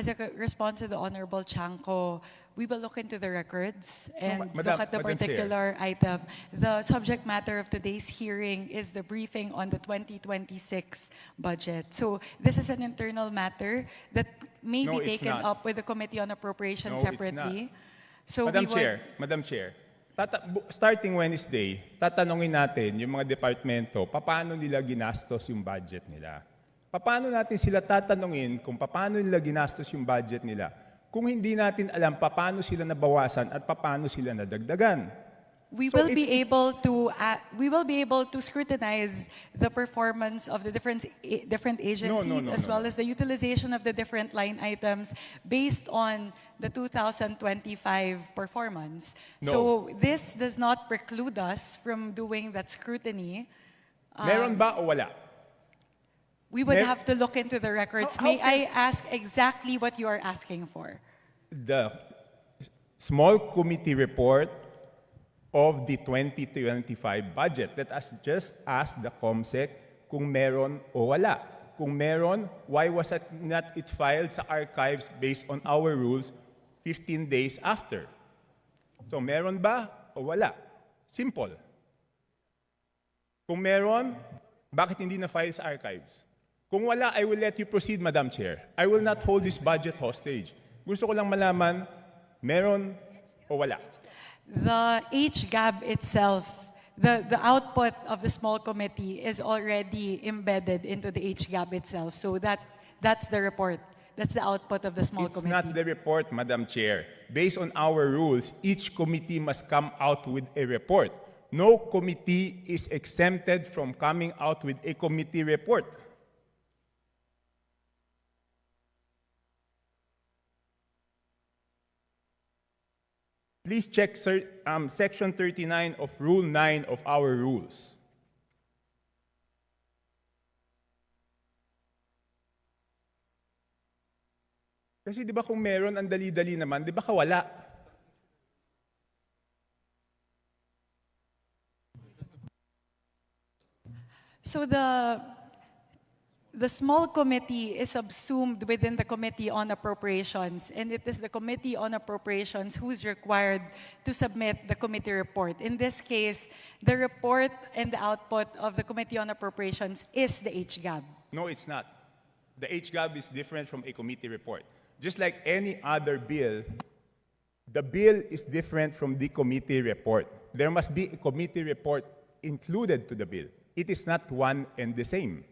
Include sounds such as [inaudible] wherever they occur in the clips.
As a response to the Honorable Chanco, we will look into the records and ma- Madam- look at the Madam Chair. particular item. The subject matter of today's hearing is the briefing on the 2026 budget. So this is an internal matter that may No, be it's taken not. up with the Committee on Appropriations No, it's separately. So Madam we would- Chair, Madam Chair, tata- bu- starting Wednesday, tatanungin natin yung mga departamento, paano nila ginastos yung budget nila. Paano natin sila tatanungin kung paano nila ginastos yung budget nila kung hindi natin alam paano sila nabawasan at paano sila nadagdagan. We So will it- be able to, uh, we will be able to scrutinize the performance of the different, a- different agencies no, as no, well no. as the utilization of the different line items based on the 2025 performance. No. So this does not preclude us from doing that scrutiny. Meron ba o wala? We would have to look into the records. How- how May I ask exactly what you are asking for? The small committee report of the 2025 budget that has just asked the COMSEC kung meron o wala. Kung meron, why was it not it filed sa archives based on our rules 15 days after? So meron ba o wala? Simple. Kung meron, bakit hindi na file sa archives? Kung wala, I will let you proceed, Madam Chair. I will not hold this budget hostage. Gusto ko lang malaman, meron o wala. The HGAB itself, the, the output of the small committee is already embedded into the HGAB itself. So that, that's the report. That's the output of the small It's committee. not the report, Madam Chair. Based on our rules, each committee must come out with a report. No committee is exempted from coming out with a committee report. Please check um, Section 39 of Rule 9 of our rules. Kasi di ba kung meron, ang dali-dali naman, di ba kawala? So the, the small committee is subsumed within the Committee on Appropriations, and it is the Committee on Appropriations who's required to submit the committee report. In this case, the report and the output of the Committee on Appropriations is the HGAB. No, it's not. The HGAB is different from a committee report. Just like any other bill, the bill is different from the committee report. There must be a committee report included to the bill. It is not one and the same.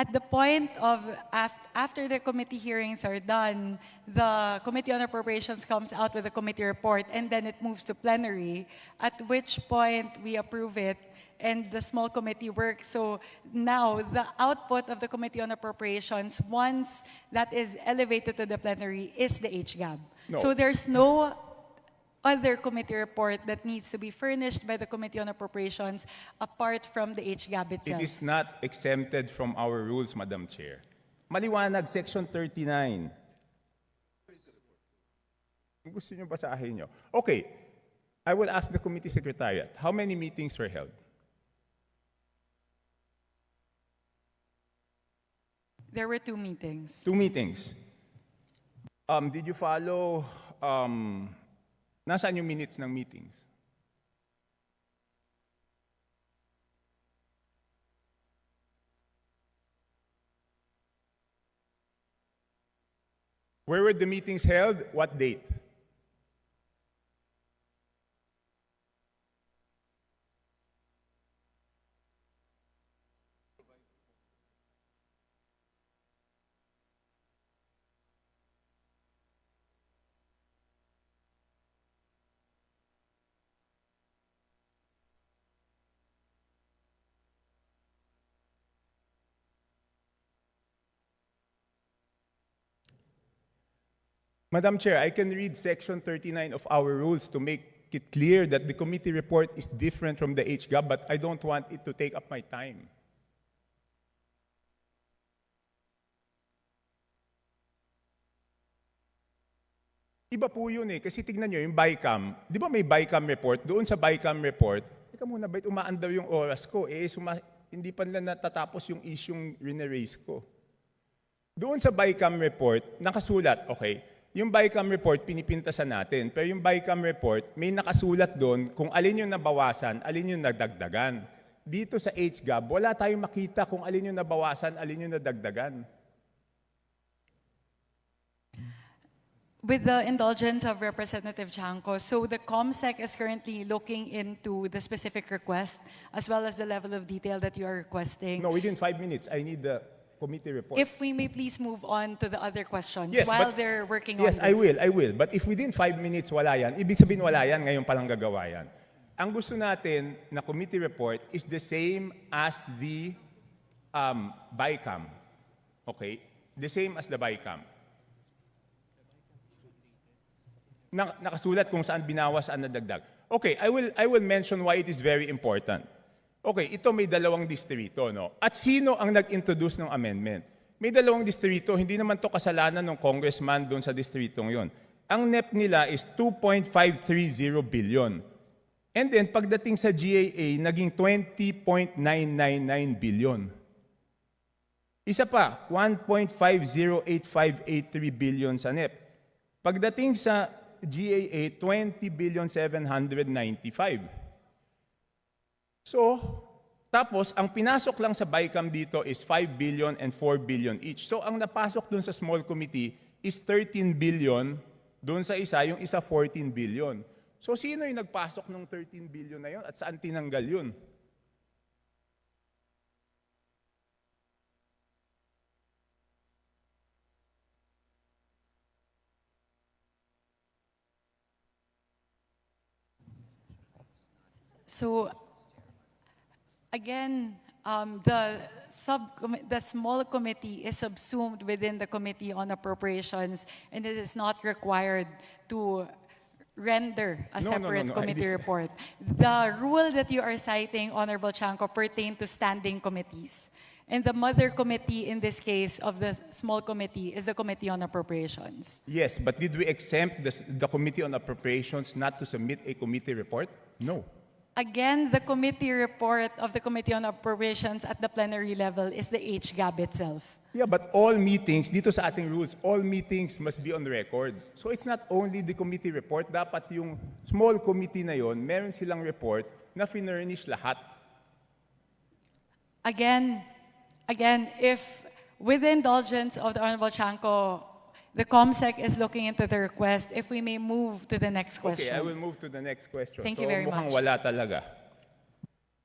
At the point of, after the committee hearings are done, the Committee on Appropriations comes out with a committee report, and then it moves to plenary, at which point we approve it, and the small committee works. So now, the output of the Committee on Appropriations, once that is elevated to the plenary, is the HGAB. No. So there's no other committee report that needs to be furnished by the Committee on Appropriations apart from the HGAB It itself. is not exempted from our rules, Madam Chair. Maliwanag, Section 39. Kung Gusto niyo basahin niyo. Okay, I will ask the committee secretariat, how many meetings were held? There were two meetings. Two meetings. Um, did you follow, um, nasaan yung minutes ng meetings? Where were the meetings held? What date? Madam Chair, I can read Section 39 of our rules to make it clear that the committee report is different from the HGAB, but I don't want it to take up my time. Iba po yun eh, kasi tignan nyo yung BICAM. Di ba may BICAM report? Doon sa BICAM report, teka muna, ba't umaandar yung oras ko? Eh, suma- hindi pa nila natatapos yung isyong rineraise ko. Doon sa BICAM report, nakasulat, okay, yung BICAM report, pinipintasan natin. Pero yung BICAM report, may nakasulat doon kung alin yung nabawasan, alin yung nagdagdagan. Dito sa HGAB, wala tayong makita kung alin yung nabawasan, alin yung nadagdagan. With the indulgence of Representative Chanco, so the COMSEC is currently looking into the specific request as well as the level of detail that you are requesting. No, within five minutes, I need the committee report. If we may please move on to the other questions Yes, while but- they're working Yes, on this. I will, I will. But if within five minutes wala yan, ibig sabihin wala yan, ngayon palang gagawa yan. Ang gusto natin na committee report is the same as the um, BICAM. Okay? The same as the BICAM. Na, nakasulat kung saan binawas, saan nadagdag. Okay, I will, I will mention why it is very important. Okay, ito may dalawang distrito, no? At sino ang nag-introduce ng amendment? May dalawang distrito, hindi naman to kasalanan ng congressman doon sa distritong yon. Ang NEP nila is 2.530 billion. And then, pagdating sa GAA, naging 20.999 billion. Isa pa, 1.508583 billion sa NEP. Pagdating sa GAA, 20 billion 795. So, tapos ang pinasok lang sa BICAM dito is 5 billion and 4 billion each. So, ang napasok dun sa small committee is 13 billion, dun sa isa, yung isa 14 billion. So, sino yung nagpasok ng 13 billion na yun at saan tinanggal yun? So, again, um, the sub the small committee is subsumed within the committee on appropriations, and it is not required to render a No, no, no, separate no, I committee did- report. The rule that you are citing, Honorable Chanco, pertain to standing committees. And the mother committee in this case of the small committee is the Committee on Appropriations. Yes, but did we exempt the, the Committee on Appropriations not to submit a committee report? No. Again, the committee report of the Committee on Appropriations at the plenary level is the HGAB itself. Yeah, but all meetings, dito sa ating rules, all meetings must be on record. So it's not only the committee report, dapat yung small committee na yon, meron silang report na finurnish lahat. Again, again, if with the indulgence of the Honorable Chanco, the COMSEC is looking into the request, if we may move to the next Okay, I will question. move to the next question. Thank so, you very much. wala talaga.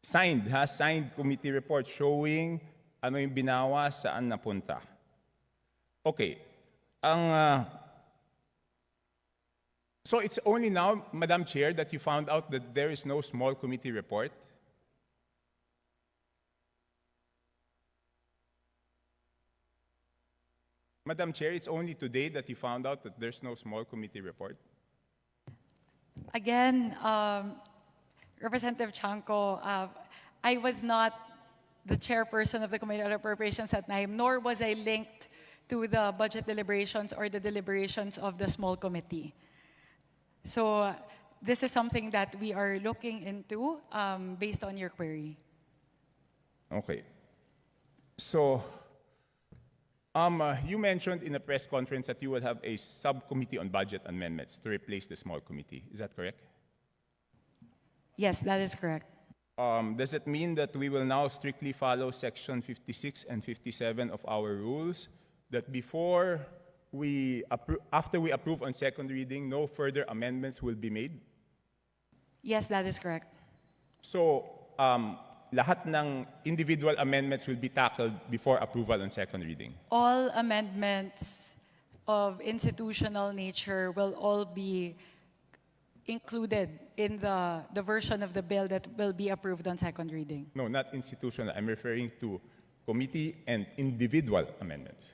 Signed, ha? Signed committee report showing ano yung binawa, saan napunta. Okay. Ang... ah, so it's only now, Madam Chair, that you found out that there is no small committee report? Madam Chair, it's only today that you found out that there's no small committee report? Again, um, Representative Chanco, uh, I was not the chairperson of the Committee on Appropriations at time, nor was I linked to the budget deliberations or the deliberations of the small committee. So uh, this is something that we are looking into um, based on your query. Okay. So, um, uh, you mentioned in a press conference that you will have a subcommittee on budget amendments to replace the small committee. Is that correct? Yes, that is correct. Um, does it mean that we will now strictly follow section 56 and 57 of our rules? That before we, appro- after we approve on second reading, no further amendments will be made? Yes, that is correct. So, um, lahat ng individual amendments will be tackled before approval on second reading? All amendments of institutional nature will all be included in the, the version of the bill that will be approved on second reading. No, not institutional. I'm referring to committee and individual amendments.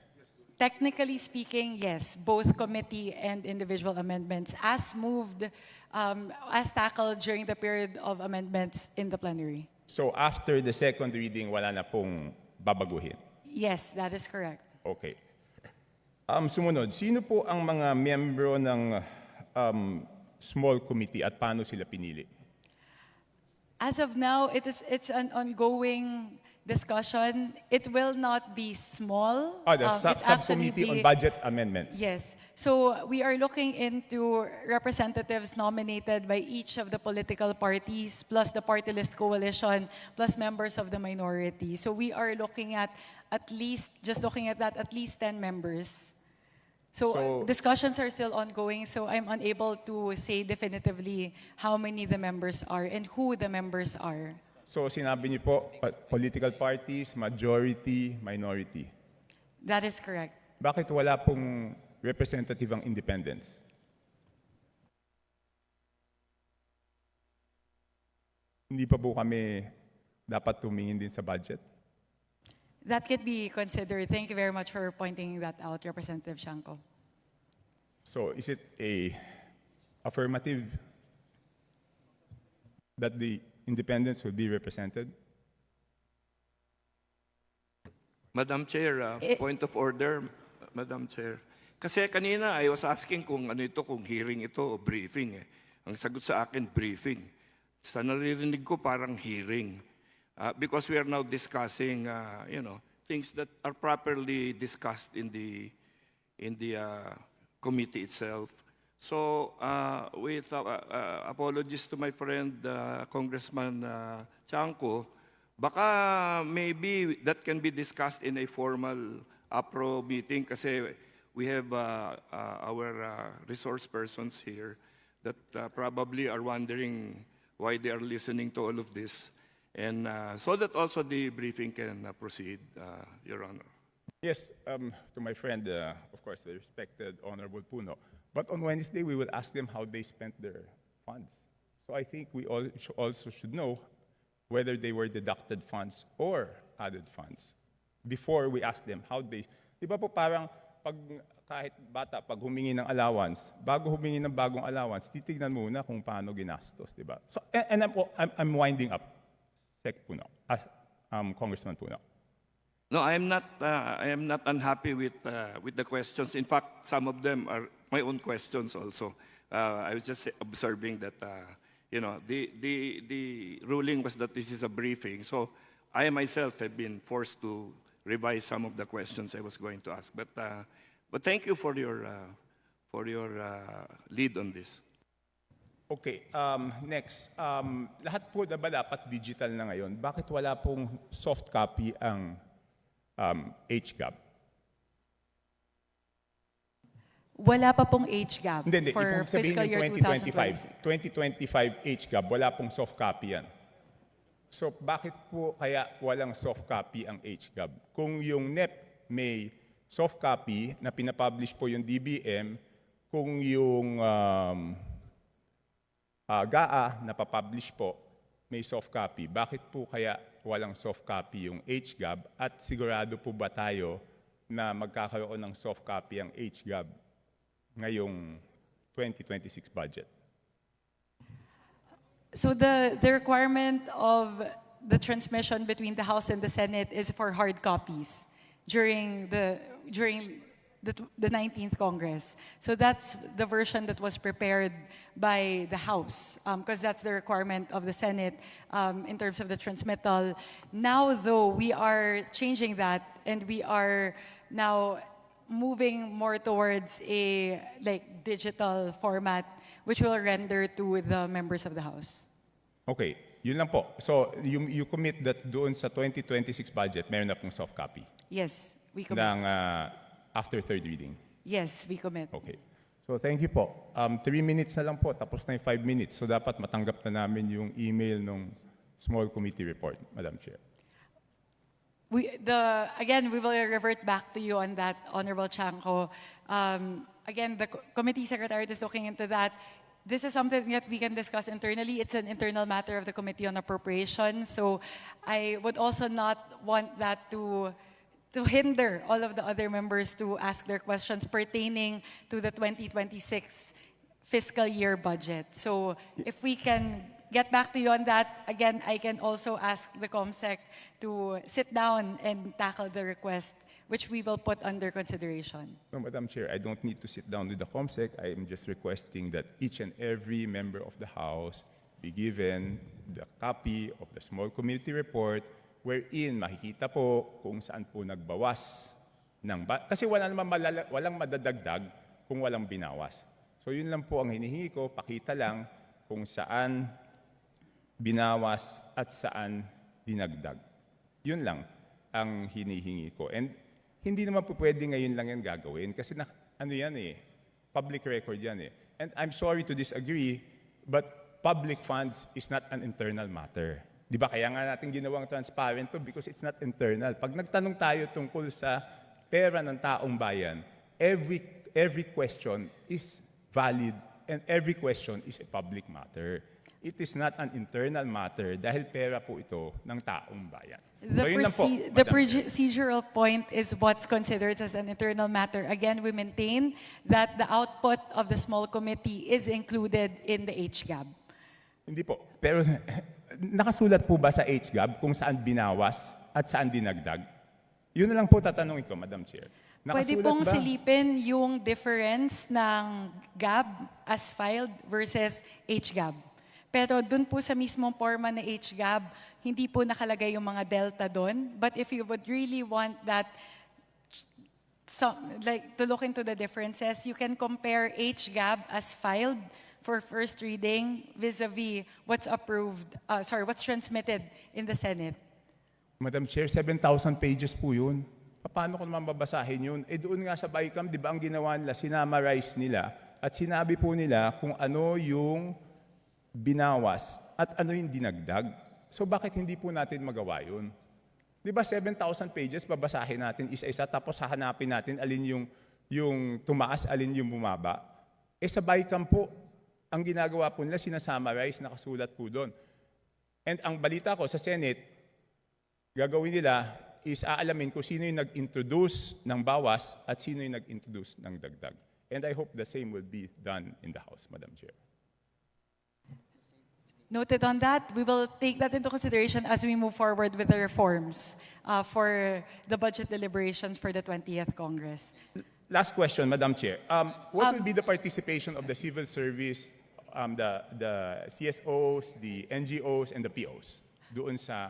Technically speaking, yes, both committee and individual amendments as moved, um, as tackled during the period of amendments in the plenary. So after the second reading, wala na pong babaguhin. Yes, that is correct. Okay. Um, sumunod, sino po ang mga miyembro ng um, small committee at paano sila pinili? As of now, it is, it's an ongoing discussion. It will not be small. Oh, the Um, sub- actually subcommittee on budget amendments. Yes. So we are looking into representatives nominated by each of the political parties, plus the party list coalition, plus members of the minority. So we are looking at at least, just looking at that, at least 10 members. So, So- discussions are still ongoing, so I'm unable to say definitively how many the members are and who the members are. So sinabi niyo po, pa- political parties, majority, minority. That is correct. Bakit wala pong representative ang independents? Hindi pa po kami dapat tumingin din sa budget? That could be considered. Thank you very much for pointing that out, Representative Shanko. So is it a affirmative that the independents will be represented? Madam Chair, uh, Eh- point of order, Madam Chair. Kasi kanina I was asking kung ano ito, kung hearing ito o briefing. Eh. Ang sagot sa akin, briefing. Sa naririnig ko parang hearing. Uh, because we are now discussing, uh, you know, things that are properly discussed in the, in the uh, committee itself. So, uh, with uh, uh, apologies to my friend uh, Congressman uh, Chanco, baka maybe that can be discussed in a formal APRO meeting kasi we have uh, uh, our uh, resource persons here that uh, probably are wondering why they are listening to all of this. And uh, so that also the briefing can uh, proceed, uh, Your Honor. Yes, um, to my friend, uh, of course, the respected Honorable Puno. But on Wednesday, we will ask them how they spent their funds. So I think we all also should know whether they were deducted funds or added funds before we ask them how they. Di ba po parang pag kahit bata, pag humingi ng allowance, bago humingi ng bagong allowance, titignan muna kung paano ginastos, di ba? So, and, and I'm, I'm, I'm winding up, Sec Puno, as, um, Congressman Puno. No, I am not. Uh, I am not unhappy with uh, with the questions. In fact, some of them are my own questions also. Uh, I was just observing that. Uh, you know, the the the ruling was that this is a briefing. So I myself have been forced to revise some of the questions I was going to ask. But uh, but thank you for your uh, for your uh, lead on this. Okay, um, next. Um, lahat po na ba dapat digital na ngayon? Bakit wala pong soft copy ang um, HGAB? Wala pa pong age gap Hindi, hindi. for Ibig sabihin fiscal yung year 2025. 2025 HGAB, wala pong soft copy yan. So, bakit po kaya walang soft copy ang HGAB? Kung yung NEP may soft copy na pinapublish po yung DBM, kung yung um, ah, GAA na papublish po, may soft copy. Bakit po kaya walang soft copy yung HGAB at sigurado po ba tayo na magkakaroon ng soft copy ang HGAB ngayong 2026 budget? So the, the requirement of the transmission between the House and the Senate is for hard copies during the, during the, the 19th Congress. So that's the version that was prepared by the House, because that's the requirement of the Senate um, in terms of the transmittal. Now, though, we are changing that and we are now moving more towards a like digital format which will render to the members of the House. Okay, yun lang po. So, you, you commit that doon sa 2026 budget, meron na pong soft copy Yes, we commit. ng ah, after third reading. Yes, we commit. Okay. So, thank you po. Um, three minutes na lang po, tapos na yung five minutes. So, dapat matanggap na namin yung email ng small committee report, Madam Chair. We, the, again, we will revert back to you on that, Honorable Chanko. Um, again, the co- committee secretariat is looking into that. This is something that we can discuss internally. It's an internal matter of the Committee on Appropriations. So I would also not want that to, to hinder all of the other members to ask their questions pertaining to the 2026 fiscal year budget. So if we can get back to you on that, again, I can also ask the COMSEC to sit down and tackle the request, which we will put under consideration. No, Madam Chair, I don't need to sit down with the COMSEC. I am just requesting that each and every member of the House be given the copy of the small committee report wherein makikita po kung saan po nagbawas ng ba- kasi wala naman malala- walang madadagdag kung walang binawas. So yun lang po ang hinihingi ko, pakita lang kung saan binawas at saan dinagdag. Yun lang ang hinihingi ko. And hindi naman po pwede ngayon lang yan gagawin kasi na, ano yan eh, public record yan eh. And I'm sorry to disagree, but public funds is not an internal matter. Di ba? Kaya nga natin ginawang transparent to because it's not internal. Pag nagtanong tayo tungkol sa pera ng taong bayan, every, every question is valid and every question is a public matter. It is not an internal matter dahil pera po ito ng taong bayan. The, so lang po, proce- the procedural point is what's considered as an internal matter. Again, we maintain that the output of the small committee is included in the HGAB. Hindi po. Pero [laughs] nakasulat po ba sa HGAB kung saan binawas at saan dinagdag? Yun na lang po tatanungin ko, Madam Chair. Pwede Nakasulat pong ba? silipin yung difference ng GAB as filed versus HGAB. Pero dun po sa mismong forma na HGAB, hindi po nakalagay yung mga delta doon. But if you would really want that some, like to look into the differences, you can compare HGAB as filed for first reading vis-a-vis what's approved, uh, sorry, what's transmitted in the Senate. Madam Chair, 7,000 pages po yun. Paano ko naman babasahin yun? Eh doon nga sa BICAM, di ba ang ginawa nila, sinamarize nila at sinabi po nila kung ano yung binawas at ano yung dinagdag. So bakit hindi po natin magawa yun? Di ba 7,000 pages, babasahin natin isa-isa tapos hahanapin natin alin yung, yung tumaas, alin yung bumaba. Eh sa BICAM po, ang ginagawa po nila, sinasummarize, nakasulat po doon. And ang balita ko sa Senate, gagawin nila is aalamin kung sino yung nag-introduce ng bawas at sino yung nag-introduce ng dagdag. And I hope the same will be done in the House, Madam Chair. Noted on that, we will take that into consideration as we move forward with the reforms uh, for the budget deliberations for the 20th Congress. Last question, Madam Chair. Um, what will be the participation of the civil service, um, the, the CSOs, the NGOs, and the POs doon sa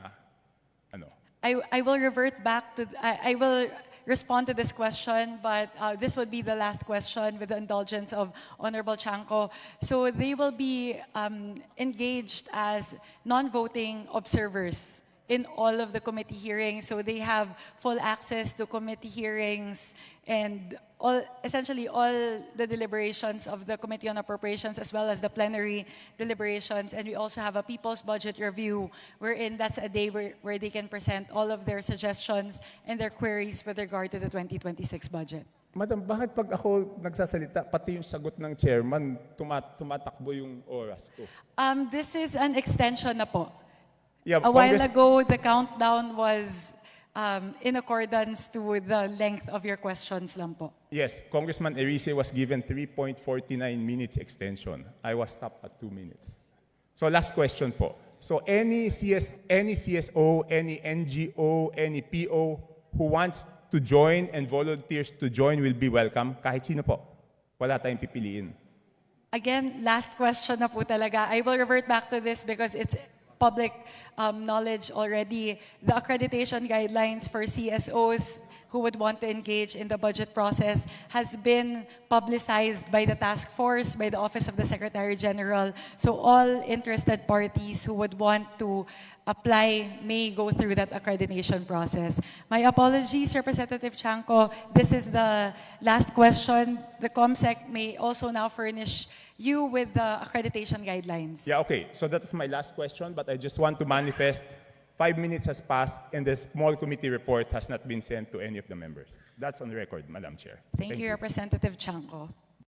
ano? I, I will revert back to, I, I will respond to this question, but uh, this would be the last question with the indulgence of Honorable Chanko. So they will be um, engaged as non-voting observers in all of the committee hearings. So they have full access to committee hearings and all, essentially all the deliberations of the Committee on Appropriations as well as the plenary deliberations. And we also have a people's budget review wherein that's a day where, where they can present all of their suggestions and their queries with regard to the 2026 budget. Madam, bakit pag ako nagsasalita, pati yung sagot ng chairman, tumat tumatakbo yung oras ko? Um, this is an extension na po. Yeah, A while Congress- ago, the countdown was um, in accordance to the length of your questions lang po. Yes, Congressman Erice was given 3.49 minutes extension. I was stopped at 2 minutes. So last question po. So any CS, any CSO, any NGO, any PO who wants to join and volunteers to join will be welcome. Kahit sino po. Wala tayong pipiliin. Again, last question na po talaga. I will revert back to this because it's public um, knowledge already. The accreditation guidelines for CSOs who would want to engage in the budget process has been publicized by the task force, by the Office of the Secretary General. So all interested parties who would want to apply may go through that accreditation process. My apologies, Representative Chanko. This is the last question. The COMSEC may also now furnish you with the accreditation guidelines. Yeah, okay. So that's my last question, but I just want to manifest five minutes has passed and the small committee report has not been sent to any of the members. That's on record, Madam Chair. Thank, you, Representative Chanko.